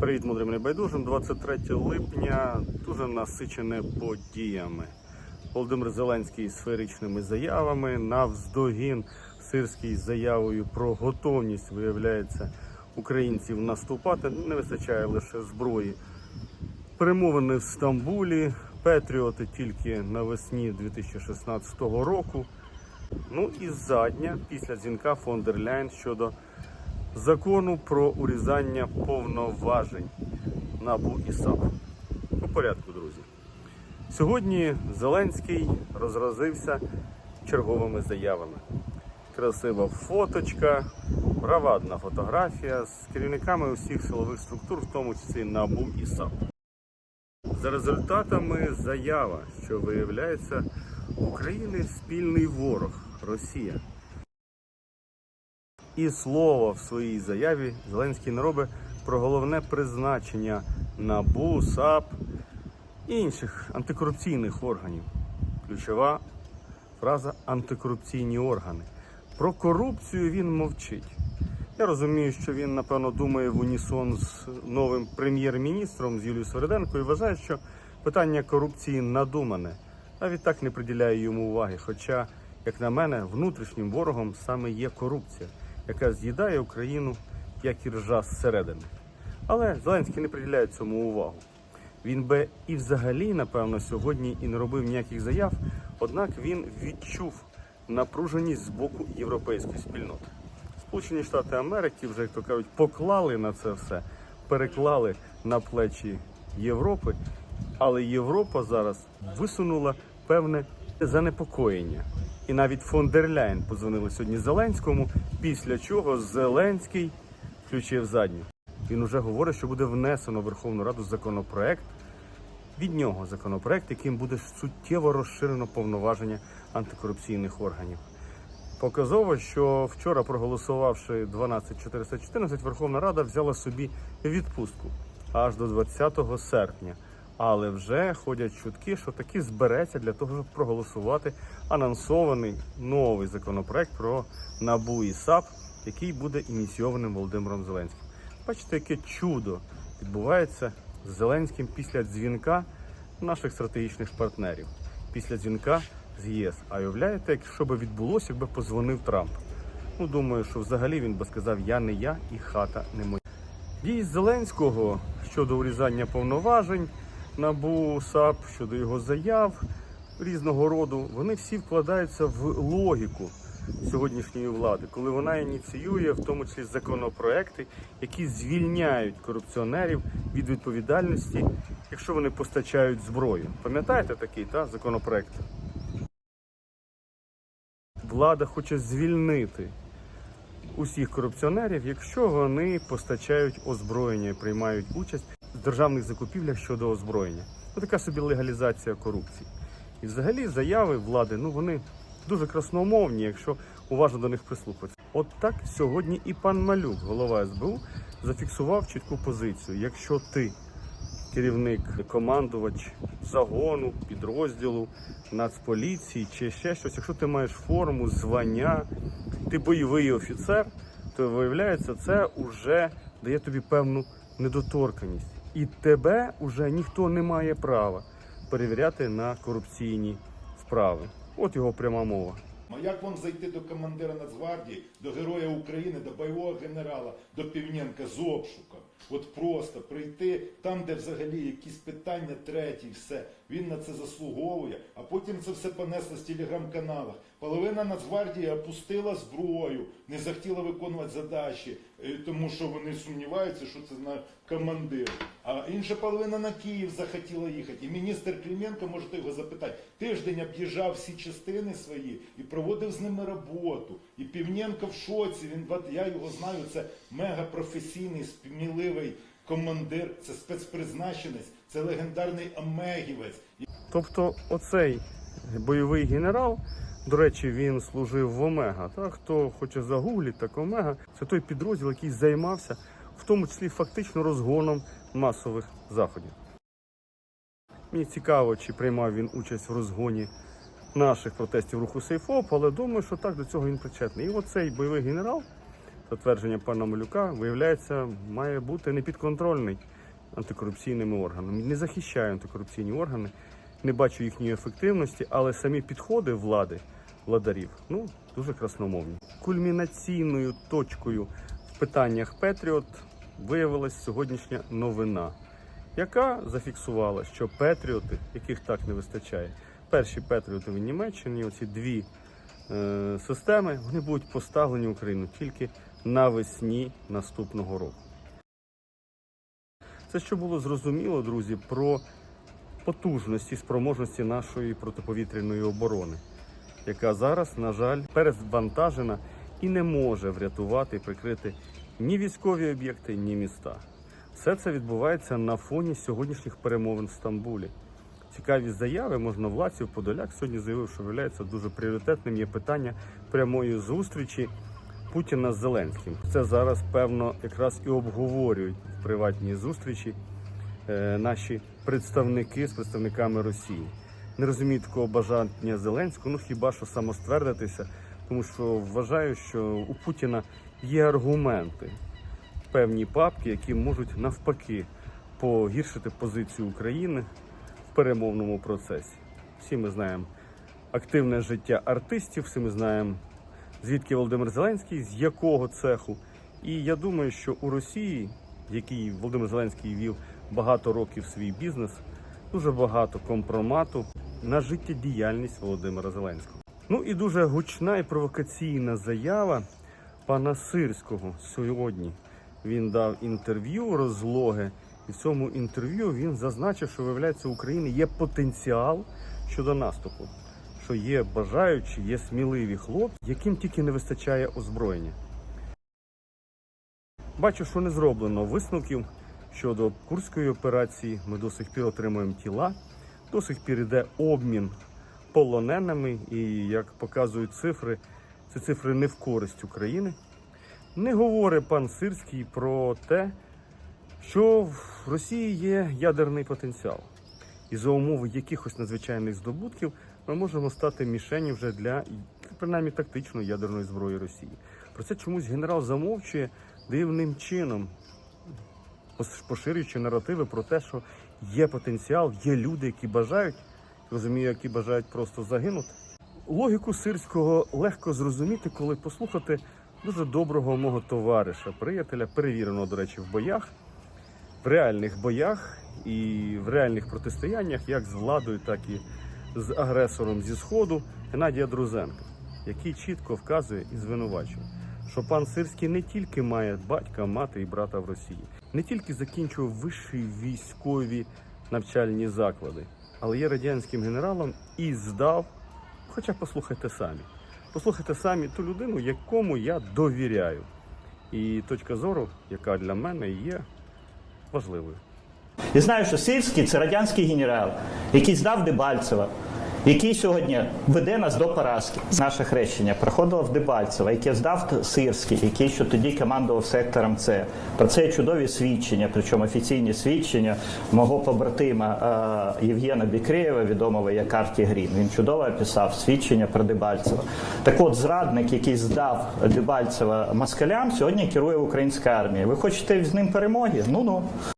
Привіт, мудрим небайдужим. 23 липня дуже насичене подіями. Володимир Зеленський з сферичними заявами, навздогін сирський заявою про готовність, виявляється, українців наступати. Не вистачає лише зброї. Перемовини в Стамбулі, Петріоти тільки навесні 2016 року. Ну і задня після дзвінка фон дер Ляйн щодо закону про урізання повноважень НАБУ і САП. По порядку, друзі. Сьогодні Зеленський розразився черговими заявами. Красива фоточка, бравадна фотографія з керівниками усіх силових структур, в тому числі НАБУ і САП. За результатами заява, що виявляється, України спільний ворог Росія. І слово в своїй заяві Зеленський не робить про головне призначення НАБУ, САП і інших антикорупційних органів. Ключова фраза антикорупційні органи. Про корупцію він мовчить. Я розумію, що він, напевно, думає в унісон з новим прем'єр-міністром з Юлією Свериденко і вважає, що питання корупції надумане, а відтак не приділяє йому уваги. Хоча, як на мене, внутрішнім ворогом саме є корупція, яка з'їдає Україну як і ржа зсередини. Але Зеленський не приділяє цьому увагу. Він би і взагалі, напевно, сьогодні і не робив ніяких заяв, однак він відчув напруженість з боку європейської спільноти. Сполучені Штати Америки вже, як то кажуть, поклали на це все, переклали на плечі Європи, але Європа зараз висунула певне занепокоєння. І навіть фон дер Ляйн подзвонили сьогодні Зеленському, після чого Зеленський включив задню. Він уже говорить, що буде внесено в Верховну Раду законопроект. Від нього законопроект, яким буде суттєво розширено повноваження антикорупційних органів. Показово, що вчора, проголосувавши 12414, Верховна Рада взяла собі відпустку аж до 20 серпня. Але вже ходять чутки, що таки збереться для того, щоб проголосувати анонсований новий законопроект про НАБУ і САП, який буде ініційованим Володимиром Зеленським. Бачите, яке чудо відбувається з Зеленським після дзвінка наших стратегічних партнерів, після дзвінка з ЄС. А уявляєте, якщо би відбулося, якби позвонив Трамп. Ну, думаю, що взагалі він би сказав Я не я і хата не моя. Дії Зеленського щодо урізання повноважень НАБУ, САП, щодо його заяв різного роду, вони всі вкладаються в логіку сьогоднішньої влади, коли вона ініціює в тому числі законопроекти, які звільняють корупціонерів від відповідальності, якщо вони постачають зброю. Пам'ятаєте такий та, законопроект? Влада хоче звільнити усіх корупціонерів, якщо вони постачають озброєння і приймають участь державних закупівлях щодо озброєння. Ну, така собі легалізація корупції. І взагалі заяви влади, ну вони дуже красномовні, якщо уважно до них прислухатися. От так сьогодні і пан Малюк, голова СБУ, зафіксував чітку позицію. Якщо ти керівник, командувач загону, підрозділу, нацполіції чи ще щось, якщо ти маєш форму, звання, ти бойовий офіцер, то виявляється, це вже дає тобі певну недоторканість. І тебе вже ніхто не має права перевіряти на корупційні вправи. От його пряма мова. А як вам зайти до командира Нацгвардії, до Героя України, до бойового генерала, до Півненка з обшуком? От просто прийти там, де взагалі якісь питання треті, все. Він на це заслуговує, а потім це все понесло з телеграм-каналах. Половина Нацгвардії опустила зброю, не захотіла виконувати задачі, е, тому що вони сумніваються, що це на командир. А інша половина на Київ захотіла їхати. І міністр Клименко, можете його запитати, тиждень об'їжджав всі частини свої і проводив з ними роботу. І Півненко в шоці. Він я його знаю. Це мегапрофесійний, сміливий командир, це спецпризначенець, це легендарний Омегівець. Тобто, оцей бойовий генерал, до речі, він служив в Омега. Так, хто хоче загуглити, так Омега це той підрозділ, який займався, в тому числі фактично розгоном масових заходів. Мені цікаво, чи приймав він участь в розгоні наших протестів руху Сейфоп, але думаю, що так до цього він причетний. І оцей бойовий генерал за твердження пана Малюка, виявляється, має бути непідконтрольний антикорупційними органами. Не захищаю антикорупційні органи, не бачу їхньої ефективності, але самі підходи влади, владарів, ну, дуже красномовні. Кульмінаційною точкою в питаннях Петріот виявилась сьогоднішня новина, яка зафіксувала, що Петріоти, яких так не вистачає, перші Петріоти в Німеччині, оці дві е, системи, вони будуть поставлені в Україну тільки навесні наступного року. Це що було зрозуміло, друзі, про потужності, спроможності нашої протиповітряної оборони, яка зараз, на жаль, перевантажена і не може врятувати і прикрити ні військові об'єкти, ні міста. Все це відбувається на фоні сьогоднішніх перемовин в Стамбулі. Цікаві заяви можновладців Подоляк сьогодні заявив, що виявляється дуже пріоритетним є питання прямої зустрічі Путіна з Зеленським. Це зараз певно якраз і обговорюють в приватній зустрічі е, наші представники з представниками Росії. Не розумію такого бажання Зеленського, ну хіба що самоствердитися, тому що вважаю, що у Путіна є аргументи, певні папки, які можуть навпаки погіршити позицію України в перемовному процесі. Всі ми знаємо активне життя артистів, всі ми знаємо, звідки Володимир Зеленський, з якого цеху. І я думаю, що у Росії, в якій Володимир Зеленський вів багато років свій бізнес, дуже багато компромату на життєдіяльність Володимира Зеленського. Ну і дуже гучна і провокаційна заява пана Сирського сьогодні. Він дав інтерв'ю розлоги, і в цьому інтерв'ю він зазначив, що виявляється, у України є потенціал щодо наступу, що є бажаючі, є сміливі хлопці, яким тільки не вистачає озброєння. Бачу, що не зроблено висновків щодо курської операції. Ми до сих пір отримуємо тіла, до сих пір йде обмін полоненими, і як показують цифри, ці цифри не в користь України. Не говорить пан Сирський про те, що в Росії є ядерний потенціал. І за умови якихось надзвичайних здобутків ми можемо стати мішенью вже для принаймні тактичної ядерної зброї Росії. Про це чомусь генерал замовчує дивним чином, поширюючи наративи про те, що є потенціал, є люди, які бажають, розумію, які бажають просто загинути. Логіку сирського легко зрозуміти, коли послухати дуже доброго мого товариша, приятеля, перевіреного, до речі, в боях, в реальних боях і в реальних протистояннях, як з владою, так і з агресором зі Сходу Геннадія Друзенка, який чітко вказує і звинувачує, що пан Сирський не тільки має батька, мати і брата в Росії, не тільки закінчував вищі військові навчальні заклади, але є радянським генералом і здав, хоча послухайте самі, послухайте самі ту людину, якому я довіряю. І точка зору, яка для мене є важливою. І знаю, що Сирський це радянський генерал, який здав Дебальцева, який сьогодні веде нас до поразки. Наше хрещення проходило в Дебальцево, яке здав Сирський, який ще тоді командував сектором С. Про це є чудові свідчення, причому офіційні свідчення мого побратима е, Євгена Бікреєва, відомого як Арті Грін. Він чудово описав свідчення про Дебальцева. Так от, зрадник, який здав Дебальцева москалям, сьогодні керує українська армія. Ви хочете з ним перемоги? Ну ну.